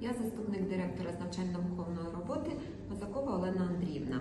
Я заступник директора з навчально-виховної роботи Мазакова Олена Андріївна.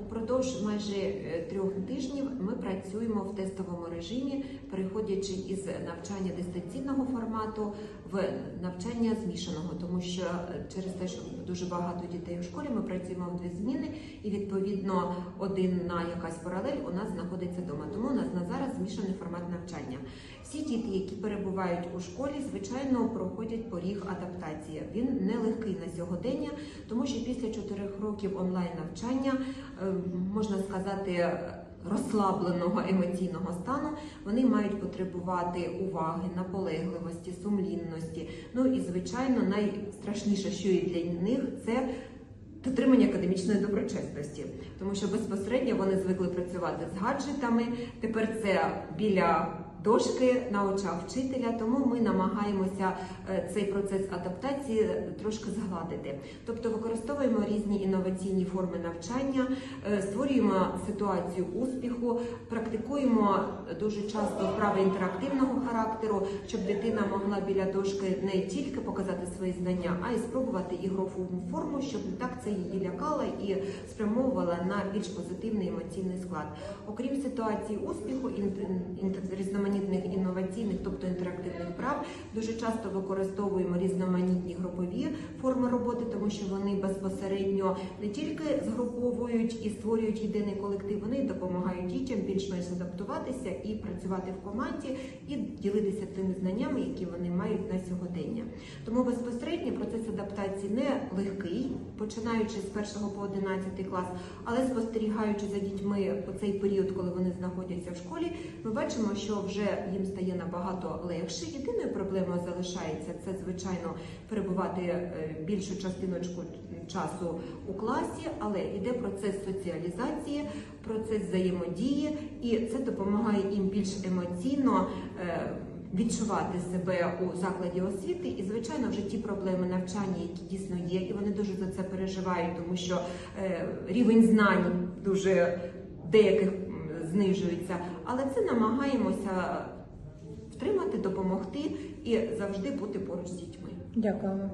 Упродовж майже е, трьох тижнів ми працюємо в тестовому режимі, переходячи із навчання дистанційного формату в навчання змішаного, тому що е, через те, що дуже багато дітей у школі, ми працюємо в дві зміни, і відповідно один на якась паралель у нас знаходиться вдома. Тому у нас на зараз змішаний формат навчання. Всі діти, які перебувають у школі, звичайно проходять поріг адаптації. Він нелегкий на сьогодення, тому що після чотирьох років онлайн навчання е, можна сказати. Розслабленого емоційного стану вони мають потребувати уваги, наполегливості, сумлінності. Ну і звичайно, найстрашніше, що є для них, це дотримання академічної доброчесності, тому що безпосередньо вони звикли працювати з гаджетами. Тепер це біля дошки на очах вчителя, тому ми намагаємося е, цей процес адаптації трошки згладити. Тобто використовуємо різні інноваційні форми навчання, е, створюємо ситуацію успіху, практикуємо дуже часто вправи інтерактивного характеру, щоб дитина могла біля дошки не тільки показати свої знання, а й спробувати ігрову форму, щоб так це її лякало і спрямовувала на більш позитивний емоційний склад. Окрім ситуації успіху, дуже часто використовуємо різноманітні групові форми роботи, тому що вони безпосередньо не тільки згруповують і створюють єдиний колектив, вони допомагають дітям більш-менш адаптуватися і працювати в команді, і ділитися тими знаннями, які вони мають на сьогодення. Тому безпосередньо процес адаптації не легкий, починаючи з 1 по 11 клас, але спостерігаючи за дітьми у цей період, коли вони знаходяться в школі, ми бачимо, що вже їм стає набагато легше. Єдиною проблемою залишається це, звичайно, перебувати е, більшу частиночку часу у класі, але йде процес соціалізації, процес взаємодії, і це допомагає їм більш емоційно. Відчувати себе у закладі освіти, і звичайно, вже ті проблеми навчання, які дійсно є, і вони дуже за це переживають, тому що е, рівень знань дуже деяких знижується. Але це намагаємося втримати, допомогти і завжди бути поруч з дітьми. Дякуємо.